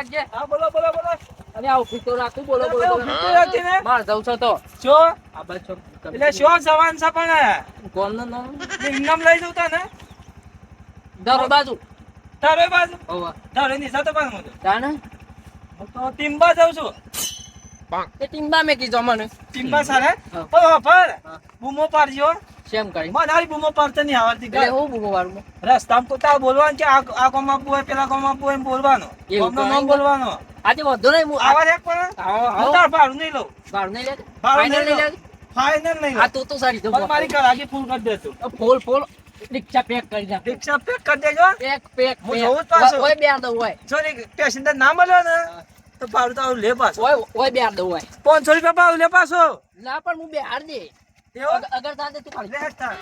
બ્રાકજે હા બોલો બોલો બોલો. અને આવું ફીતો રાખું બોલો બોલો એવું બોલો. ફીતું રાખી ને? માર જવું છો તો. છો આ બસ છો. એટલે શો સવાન છે પણ? કોમનું નામ ઇનામ લઈ જતા ને દરો બાજુ. તારો બાજુ. ઓવા તારો ની સાથે પણ હું તાને હું તો ટીમ્બા જાઉં છું. એ ટીમ્બા મેં કીધું મને ટીમ્બા સારે હા. બૂમો પાડજો. શેમ કરી? મને આલી બૂમો પાડતા નહીં આવડતી એટલે હું બુમો વાળું રસ્તામાં પોતા બોલવાનું કે આ આ કોમ આપવું હોય પેલા કોમ આપવું એમ બોલવાનું. કોમનું નામ બોલવાનો. આજે વધુ નહીં હું આવા રેક પણ? આવો હું તાર ભાડું નહીં લઉં. ભાડું નહીં લે? ભાડું નહીં લે. ફાઇનલ નહીં આ તો તો સારી તો મારી કર કરાગી ફૂલ કરી દેતું ફૂલ ફૂલ. રિક્ષા પેક કરી દે રિક્ષા પેક કરી દેજો. પેક પેક હું જોઉં પાછું. ઓય બેર દઉં હોય. જો પેસેન્જર ના મળ્યો ને તો ભાડું તો લે પાછો. ઓય ઓય બેર દઉં હોય. પાંચસો રૂપિયા ભાડું લે પાછો. ના પણ હું બેહાર દે. અગર તાતે તું ખાલી લે તાર.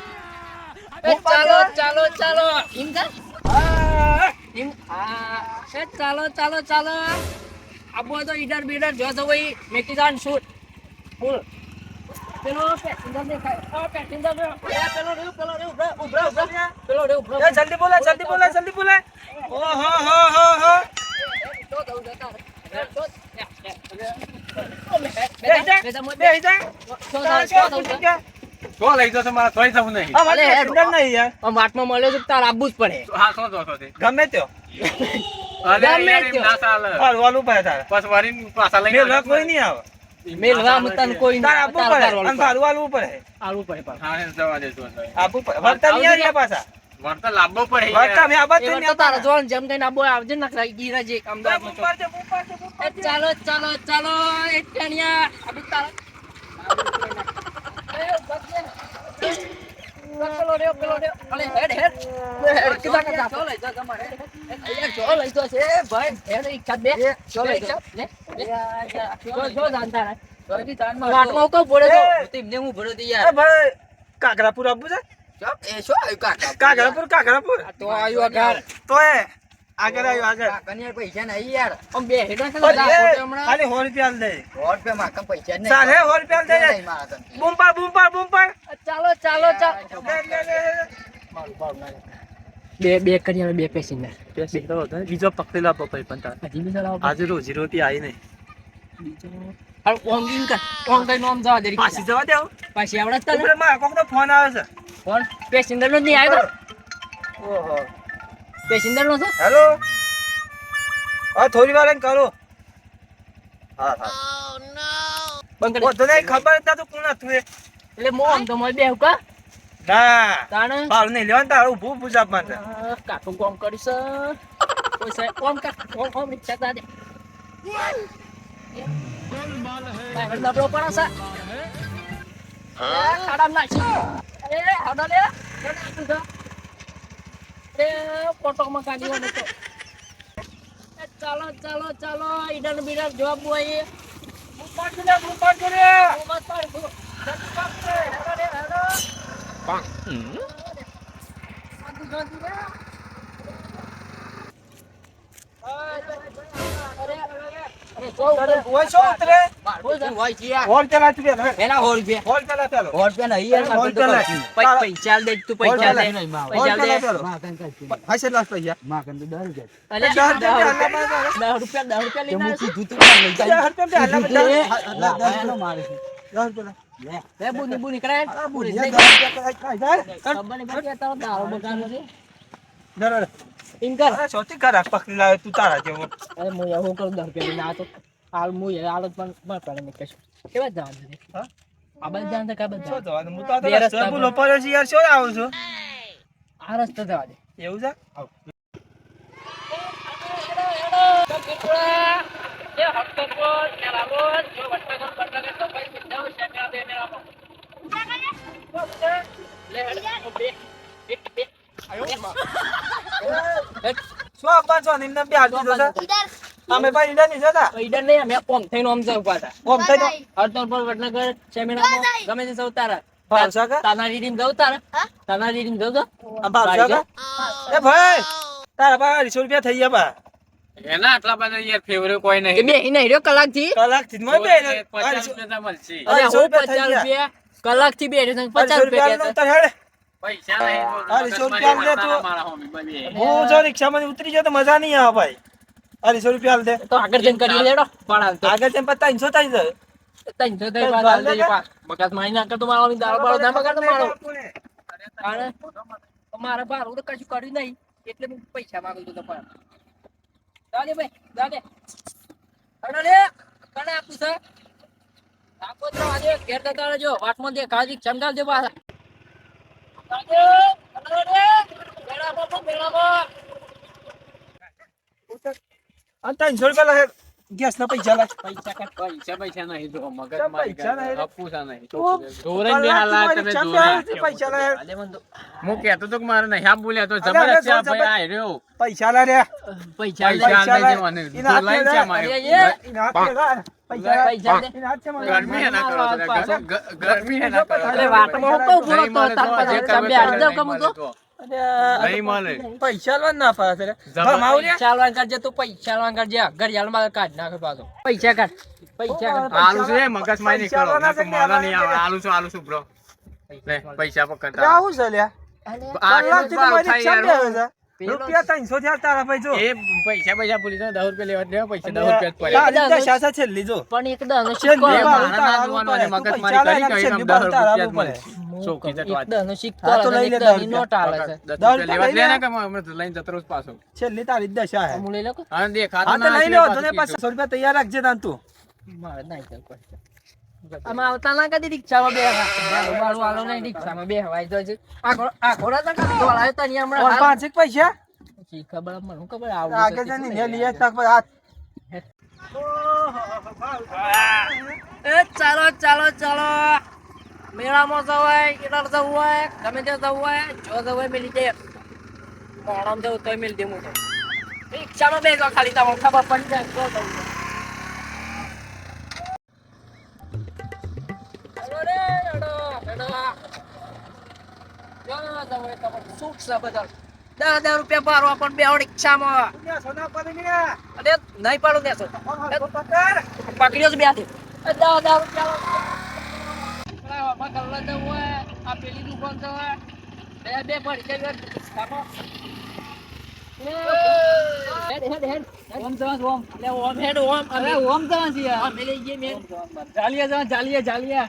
એ ચાલો ચાલો ચાલો. કર આ, એમ આ ચાલો ચાલો ચાલો. આબુ તો ઈડર બીડર જો તો ભાઈ મેકી જાન શૂટ ફૂલ પેલો પેસેન્જર દેખાય. ઓ પેસેન્જર પેલો રેવ પેલો રેવ ઉભરા ઉભરા ઉભરા. પેલો રેવ ઉભરા એ જલ્દી બોલે જલ્દી બોલે જલ્દી બોલે. ઓ હો હો હો હો. તો દઉં જતા રે તો લઈ જશો મારા તોય જવું નહીં આ મારે નહીં યાર વાટમાં મળ્યો છે તાર આબુ જ પડે હા શું જોશો તે ગમે ત્યો ગમે યાર ના ચાલે હાલવાનું પડે તારે બસ વરીને પાછા લઈને મેલવા કોઈ નહીં આવે મેલવા મતન કોઈ તારે આપવું પડે અને ભાડું પડે આલવું પડે હા જવા દેજો આપવું પડે વળતા નહીં પાછા પડે મેં તારા. જેમ આવજે ને ચાલો ચાલો ચાલો ટેણિયા તારા એ. અલે, હેડ, હેડ. હેડ, કીધા કે લઈ જા તમારે. અહીંયા જો લઈ છે, ભાઈ. હેડ, બે. જો લઈ જા. જો, જો રહે. વાટમાં ઉકો ભોળે. એ ભાઈ કાકરાપુર આપવું છે કાકરાપુર કાકરાપુર આ તો આયુ આ ઘર. તો એ આગળ આવ્યું આગળ આમ બે હેડા પણ ખાલી જા, એ ફોટો હમણાં. ખાલી સો રૂપિયા દે સારે સો રૂપિયા દે બૂમ પાડ બૂમ પાડ બૂમ પાડ ચાલો ચાલો ચાલો. બે બે કરી બે પેસેન્જર બીજો પકડેલા પપ્પા પણ તાર હજી બીજો લાવો આજે રોજી રોટી આવી નહીં બીજો હાલ ઓમ ઇન કર ઓમ નોમ જવા દે પાછી જવા દે પાછી આવડે તને ઉપરે મારા કોકનો ફોન આવે છે કોણ પેસેન્જર નો નહીં આવ્યો ઓહો. પેસેન્જર નો છે હેલો? હા થોડી વાર એમ કરો. હા હા. ઓ તને ખબર જ તો કોણ હતું એટલે મો આમ તો મોય બે કા? ના. તાણે? ભાડું નહીં લેવાનું તારું આપવાનું છે. આ કાકુ કોમ કરીશ કોઈ સાહેબ ઓમ કાક કોમ ઓમ રિક્ષા તા દે બાહેર દબડો પડે છે એ ખાડામાં નાખી એ હાડો લે એ ફોટોમાં કાઢી વાનો તો એ ચાલો ચાલો ચાલો ઈડર બીડર જવાબ હોય બૂમ પૈસા દે તું હોલ પૈસા દે પૈસા દે આવ્યો છું. દસ રૂપિયા બે હાલના બધા. હા, હા, દસ રૂપિયા. દસ રૂપિયા. લે બુની બુની કરાય આ બુની બુઢિયા દે. દસ રૂપિયા કરાય, ખાય, જાય. ખબર નહીં પડતી આ તારો દારૂ બગાડનો છે. ના, ના, ના. એમ કર અરે, શોથી ખરા પકડી લાવે તું તારા જેવો. અરે હું એવું કરું દસ રૂપિયા ના તો હાલ હું એ હાલત પણ પણ પડે ને કશું કેવા જવાનું છે હા? આ બધા છે કે બાજુ શું જવાનું? હું તો આ રસ્તા રસ્તા ભૂલો છે યાર, શું આવું છું? આ રસ્તો જવા દે એવું છે? આવ. શું આપવાનું છો? નિમને બે હાથ દીધો છે? અમે ભાઈ ઈંડા નહીં જતા. ઈડર નહીં અમે ઓમ થઈને ઓમ જવું પાછા ઓમ થઈ હરતોર પર વડનગર સેમિનારમાં ગમે તે જવું તારા. જવું જવું? એ ભાઈ પાસે અઢીસો રૂપિયા થઈ ગયા બા. એના આટલા બધા યાર ફેવરેટ કોઈ નહીં. બે હિના રહ્યો કલાકથી કલાકથી જ બે પચાસ રૂપિયા મળશે. અરે હું પચાસ રૂપિયા કલાકથી બે પચાસ રૂપિયા અઢીસો રૂપિયા. હું જો રિક્ષામાંથી ઉતરી જાઉં તો મજા નહીં આવે ભાઈ. અઢીસો રૂપિયા હાલ દે. તો આગળ જઈને કરી લેડો. પણ આગળ જઈને પછી ત્રણસો થઈ જાય ત્રણસો થઈ મારી નાખે તો મારો દાળ બાળો ના બગાડ મારો. મારે ભારું તો કશું કર્યું નહીં એટલે હું પૈસા માંગુ છું તો પણ ભાઈ લે આપું છે? આપો તો આજે ઘેર તો તારે જો વાટમાં દે કાજી ચમડાલ દે પાછા જાને, અડો લે બેડા બાપુ બેડા બાપ અને ત્રણસો રૂપિયા લાગે ગેસના પૈસા લાગે પૈસા કાઢ પૈસા પૈસા નહીં જો મગજ મારી પૈસા નહીં? અપુસા નહીં. તું ધોરણ બે હાલા તમે ધોરણ બે પૈસા લાગે આલે મન તો હું કહેતો તો કે મારે નહીં. આપ બોલ્યા તો જબરજસ્ત છે આ ભાઈ આ રહ્યો પૈસા લા રે. પૈસા લે. પૈસા લે. હાથ લાઈન લે. છે મારી. લા. ગરમી કરો છો, પાછો. ગ- ગરમી એના કરો છો. અરે વાતમાં હું કહું તો તાર પાસે હાલ કરે જાવ કમું તો. તો. નહીં મળે. પૈસા લો ના પૈસા કરજે તું પૈસા કરજે. ઘડિયાળમાં કાઢ નાખે પાછો. પૈસા કાઢ પૈસા આલુ છે મગજ મારી નહીં પૈસા કરો વાળા નકર છે મારા નહીં આવે આલુ છું આલુ છું બ્રો પૈસા પકડતા. આવું છે લ્યા આ યાર. રૂપિયા ત્રણસો થયા તારા ભાઈ જો. એ પૈસા પૈસા ભૂલી જાઓ, દસ રૂપિયા લેવા દેવા પૈસા દસ રૂપિયા જ છે પણ એક. મારા કરી દસ રૂપિયા મળે. તો લઈ લે દસ નોટ આલે છે. દસ દસ રૂપિયા લેવા જ ને કે હમણાં લઈને જતો રહું છું પાછો? છેલ્લી તારી જ દશા હું લઈ લો હા દેખાતો હા લઈ લો તને કીધું. પાછસો રૂપિયા તૈયાર રાખજે તાન તું. મારે નહીં ચાલ. આમાં આવતા ના કદી રિક્ષામાં આલો નહીં રિક્ષામાં બેહવાય તો છે. આ ઘોડા તો કાંઈ તો નહીં હમણાં. પાંચેક પૈસા? શી ખબર મને હું ખબર આવું આગળ જઈને ને લઈએ તાક પર હાથ. એ ચાલો ચાલો ચાલો. મેળામાં જવાય ઇડર જવું હોય ગમે ત્યાં જવું હોય જો જવું હોય મિલી જાય મોડામાં જવું તોય મિલી દે હું તો રિક્ષામાં બેસો ખાલી તમને ખબર પડી જાય જો જવું છૂટ છે બધા. દસ હજાર રૂપિયા ભરવા પણ બે રિક્ષામાં અરે નહીં પાડું પકડ પકડ્યો બે. દસ હજાર રૂપિયા આ પેલી દુકાન હોય. બે બે પડી. જાલિયા જવા દે. જાલિયા.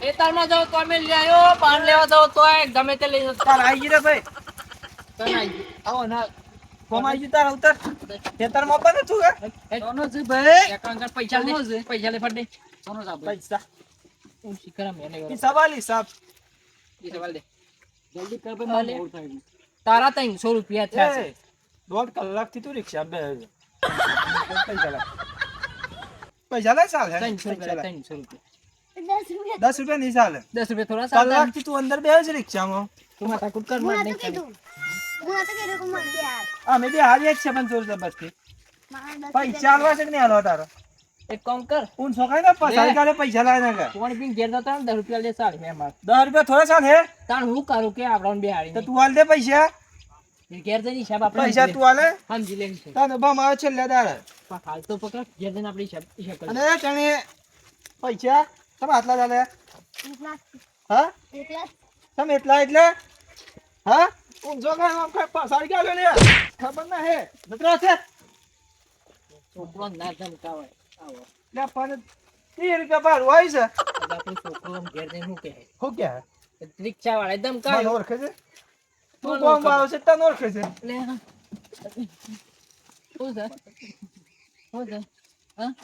ખેતરમાં જાવ તો અમે લઈ આવ્યો પાન લેવા જાવ તો ગમે તે લઈ જાવ તાર આઈ ગયો ભાઈ. તને આવી આવો ના કોમ આઈ ગઈ તાર ઉતર ખેતરમાં પણ તું હે? એક અંકલ પૈસા લે પૈસા લે ફટ દે. પૈસા. હું શીખરા સવાલ દે. જલ્દી કર ભાઈ, મોડું તારા રૂપિયા થયા છે. દોઢ કલાકથી તું રિક્ષા બે પૈસા લાગ પૈસા રૂપિયા. ત્રણસો રૂપિયા. દસ રૂપિયા. નહીં ચાલે. દસ રૂપિયા થોડા સાદા કલાકથી તું અંદર બે છે રિક્ષામાં તું માથાકૂટ કર માર નહીં ચાલે. અમે બે હારી જ છે પણ જોર જબરથી પૈસા હાલવા છે કે નહીં હાલવા તારો? એક કામ કર. ઊન સોખાય ને પસારી કાલે પૈસા લાવે ના કર કોણ પીને ઘેર જતા હોય ને દસ રૂપિયા લે સારી મેં માર. દસ રૂપિયા થોડા ચાલ હે? તાણ હું કરું કે આપણા તો બિહારી તું હાલ દે પૈસા. ઘેર જઈને હિસાબ આપણે પૈસા તું હાલે? સમજી લે તાનો ભાવ આવે છે લે દાડે હાલ તો પકડ ઘેર જઈને આપણે હિસાબ અને તને પૈસા તમે આટલા ચાલે હા? તમે એટલા એટલે? હા? ઊંઝો ખાય આમ ખાય પસારી કાલે લે ખબર ના હે. નતરા છે? છોકરો ના ધમકાવે આવો. લે પણ ત્રીસ રૂપિયા બાર હોય છે. આપણું છોકરો આમ ઘેર જઈને શું કહે? શું કે રિક્ષા વાળા એકદમ મને ઓળખે છે? તું ઓળખે. વાળો છે તને ઓળખે છે. લે હા. શું છે? શું છે? હા?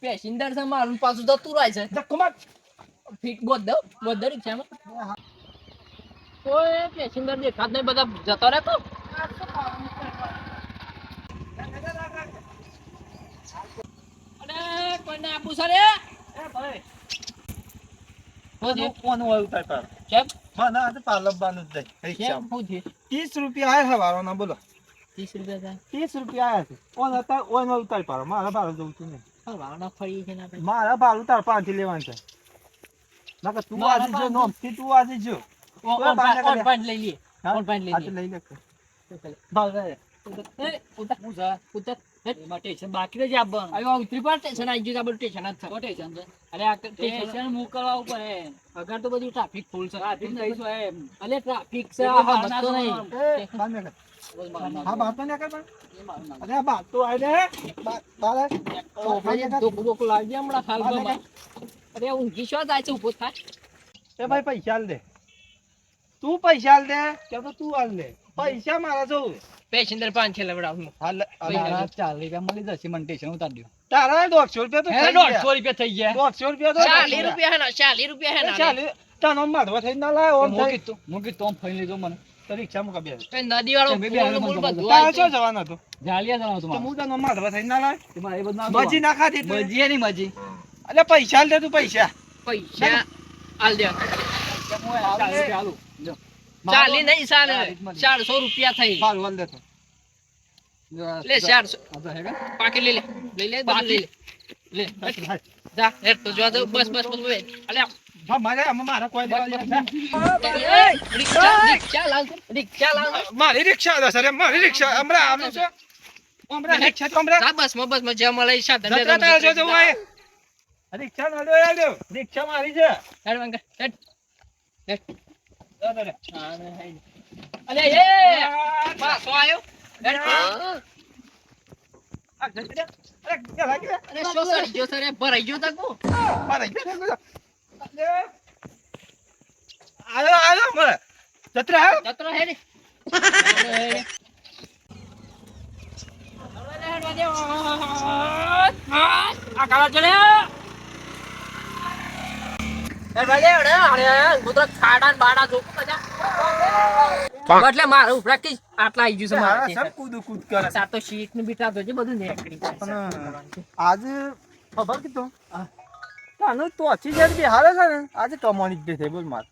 પેસેન્જર છે મારું પાછું જતું રહે છે ફીટ બોધ દો બોધ દો રિક્ષામાં કોઈ પેસેન્જર દેખાત નહીં બધા જતો રહે અરે કોઈને આપું છે રે હું થયું? હોય ઉતાર પાર? કેમ મને આજે પાર્લરબાનું જ જાય. ત્રીસ રૂપિયા આયા હવારોના બોલો ત્રીસ રૂપિયા થાય. ત્રીસ રૂપિયા આવ્યા છે. ઓન હતા ઉતાર પાડો. મારા ભાડું જવું છું ને. મારા ભાડું તાર પાંચથી લેવાનું છે. નકર તું આજે જો પાંચ- નોમથી તું આજે જો. ઓન તો બાને ઓન કરે. પાંચ લઈ લઈએ. ઓન પાંચ લઈ આ લઈ લે. ભાવ લે. એ, ઉતર. ઉતર. હેટ. એમાં ટેન્શન બાકી રહી આપવાનું ઉતરી પર સ્ટેશન આવી ગયું જ ટેન્શન અરે ટેન્શન મોકલવા ઉપર અગર તો બધું ટ્રાફિક ફૂલ છે. ટ્રાફિક નહીં. શું ટ્રાફિક છે તો. હા તો ને કર પણ. અરે તો બાર લાગી હમણાં. અરે ઊંઘી શું જાય છે ઊભો થાય એ ભાઈ પૈસા દે. તું પૈસા દે. કે તો તું દે. પૈસા મારા જોઉં પેસેન્જર પાંચ છે લવડાવું હાલ રૂપિયા મળી જશે મને ટેન્શન ઉતારી. તારા દોઢસો રૂપિયા તો દોઢસો રૂપિયા થઈ ગયા. દોઢસો રૂપિયા તો ચાલીસ રૂપિયા હે ને ચાલીસ રૂપિયા હે એ ને ચાલી તાનો મારવા થઈ ના લાયો. કીધું હું કીધું તો ફરી લીધો મને. તો રિક્ષા મૂકા એ નદી વાળો પુલ હારે ને પુલ મને બધું તારે આવી શું ગયું. જવાનું હતું? જાલિયા જવાનું તો હતું હું તાનો મારવા ના લાય? મારે. એ બધું મજી ના ખાધી મજી નહીં મજી. એટલે પૈસા આલ તું પૈસા. પૈસા આલ દે. ચાલીસ જો. ચાલી નહીં ચાલે. ચારસો રૂપિયા થઈ. સારું આલ દે તું. જો આ- લે ચારસો? પાકી લઈ લે. લઈ લે લે. લે જા હેડ તો જો બસ બસ બસ બે અલે હા, મારે રિક્ષા લાવ મારી રિક્ષા. હમણાં આમ છો. હમણાં રિક્ષા તો હમણાં બસ બસમાં મળે સાધન. લે જત્રા જો જવું રિક્ષા મારી છે. હેડ. અલે એ! પાછો આયો? હેડ. આ જતી રે. અરે, ક્યાં લાગી અરે શું સડી ગયો સરે ભરાઈ ગયો તકો રે? અરે. આયો, આયો. જત્રા? જતરો હું. એટલે મારું પ્રેક્ટિસ આટલા આવી ગયું છે મારે કૂદ કૂદ કરે. આ તો શીટ ને બીટા તો બધું નીકળી આજે ખબર કીધું? તાનું તો અછી જ્યારે બિહારે છે ને આજે કમાણી જ થઈ બોલ માર.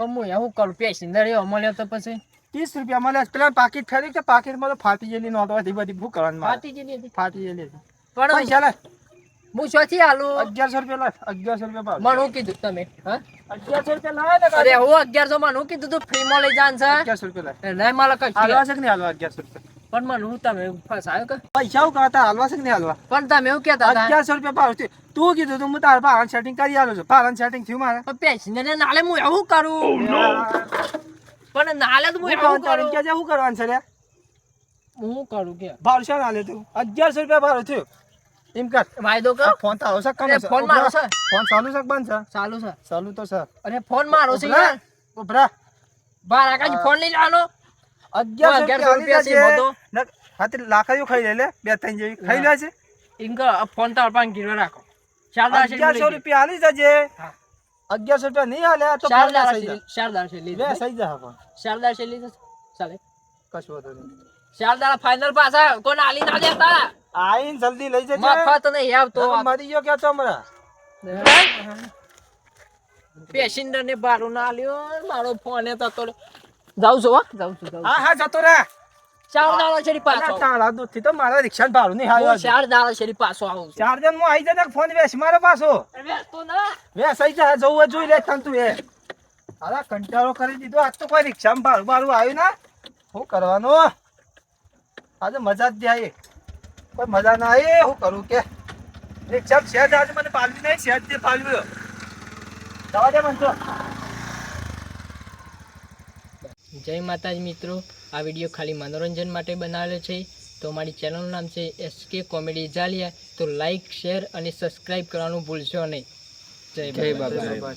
પણ હું એવું કરું? પેસેન્જર એવો મળ્યો તો પછી? ત્રીસ રૂપિયા મળે પેલા પાકીટ ફેરી કે પાકીટમાં તો ફાટી ગયેલી નહોતો હતી બધી ભૂખ કરવાનું? ફાટી ગયેલી હતી. ફાટી ગયેલી હતી. પણ પૈસા લે. હું શોથી આલું? અગિયારસો રૂપિયા લાય અગિયારસો રૂપિયા મને હું કીધું તમે હા? અગિયારસો રૂપિયા લાવે ને અરે હું અગિયારસો માં હું કીધું તું? ફ્રી માં લઈ જાન છે? અગિયારસો રૂપિયા લાય. નહીં મારે કશું હાલવા છે કે નહીં હાલવા અગિયારસો રૂપિયા? પણ મને હું તમે ફસાયો કે? પૈસા હું કહેતા હાલવા છે કે નહીં હાલવા? પણ તમે એવું કહેતા હતા. અગિયારસો રૂપિયા ભાવ થયું તું કીધું તું હું તારા ભાડાનું સેટિંગ કરી આલું છું. ભાડાનું સેટિંગ થયું મારે. પણ પેસેન્જર ને નાલે હું એવું કરું? પણ નાલે તો હું એવું કરું? કે શું કરવાનું છે રે હું કરું કે? ભાવ છે નાલે તું. અગિયારસો રૂપિયા ભાવ થયું. એમ કર. વાયદો કર. ફોન તારો છે કમ ફોન મારો છે. ફોન ચાલુ છે કે બંધ છે? ચાલુ છે. ચાલુ તો છે. અરે ફોન મારો છે યાર. ઉભરા. બાર આકાશ ફોન લઈ જવાનો અગિયારસો અગિયારસો રૂપિયા રૂપિયા છે આલી બધો. દેજે. નક- હા તે લાકડીઓ ખાઈ લે લે બે ત્રણ જેવી ખાઈ લે છે. એમ ફોન તાર પાંચ કિલો રાખો. ચાર દાડા છે અગિયારસો રૂપિયા આલી જજે. અગિયારસો રૂપિયા નહીં હાલે તો ચાર ફોન છે જા. ચાર દાડા છે લે લીધું સહી જા ફોન ચાર છે લીધું. ચાલે. કશું વાંધો નહીં. ચાર ફાઇનલ પાછા કોને આલી ના દેતા આઈને જલ્દી લઈ જજે. મફત નહીં આવતો. મરી ગયો કે તો પેસેન્જર ને બારું ના લ્યો મારો ફોન તો તો જાઉં છું જાઉં છું હા હા જતો રે ચાર દાડા છે પાછો અલા, નથી તો મારા રિક્ષા ભાડું નહીં આવ્યો ચાર દાડા છે પાછો આવું ચાર જણ હું આવી જાય ફોન વેસ મારે પાછો. અરે તો ના. વેચ આવી જાય જવું જોઈ લે તને તું એ. અરે કંટાળો કરી દીધો. આજ તો કોઈ રિક્ષામાં ભાડું ભાડું આવ્યું ના. શું કરવાનું? આજે મજા જ જાય કોઈ મજા ના આવી શું કરું કે? રિક્ષા શેઠ આજે મને પાલવી નહીં શેઠ તે પાલવ્યો જવા દે મને તો. જય માતાજી મિત્રો. આ વીડિયો ખાલી મનોરંજન માટે બનાવેલો છે. તો મારી ચેનલનું નામ છે એસકે કોમેડી જાલિયા તો લાઈક શેર અને સબસ્ક્રાઈબ કરવાનું ભૂલશો નહીં. જય જય બાબા.